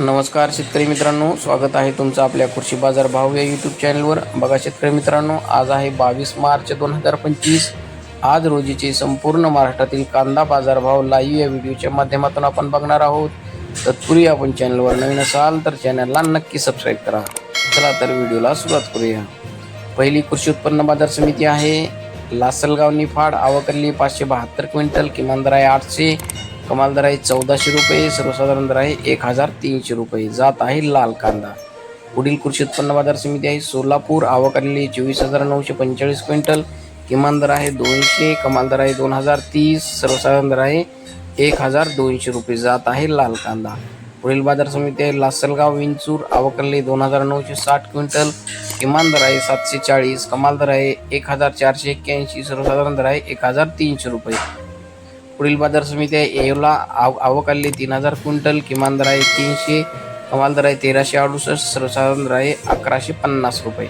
नमस्कार शेतकरी मित्रांनो स्वागत आहे तुमचं आपल्या कृषी बाजार भाव या यूट्यूब चॅनलवर बघा शेतकरी मित्रांनो आज आहे बावीस मार्च दोन हजार पंचवीस. आज रोजीचे संपूर्ण महाराष्ट्रातील कांदा बाजारभाव लाईव्ह या व्हिडिओच्या माध्यमातून आपण बघणार आहोत. तत्पूर्वी आपण चॅनलवर नवीन असाल तर चॅनलला नक्की सबस्क्राईब करा. चला तर व्हिडिओला सुरुवात करूया. पहिली कृषी उत्पन्न बाजार समिती आहे. लासलगाव निफाड आवकल्ली पाचशे बहात्तर क्विंटल किमान दर आहे आठशे. कमाल दर आहे चौदाशे रुपये सर्वसाधारण दर आहे एक हजार तीनशे रुपये. जात आहे लाल कांदा. पुढील कृषी उत्पन्न बाजार समिती आहे सोलापूर. आवकरली चोवीस हजार नऊशे पंचेचाळीस क्विंटल. किमान दर आहे दोनशे कमाल दर आहे दोन हजार तीस सर्वसाधारण दर आहे एक हजार दोनशे रुपये. जात आहे लाल कांदा. पुढील बाजार समिती आहे लासलगाव विंचूर. आवकरली दोन हजार नऊशे साठ क्विंटल. किमान दर आहे सातशे चाळीस कमाल दर आहे एक हजार चारशे एक्क्याऐंशी सर्वसाधारण दर आहे एक हजार तीनशे रुपये. पुढील बाजार समिती आहे. येवला आव आवकाली तीन हजार क्विंटल किमान दर आहे तीनशे कमाल दर आहे तेराशे अडुसष्ट सर्वसाधारण दर आहे अकराशे पन्नास रुपये.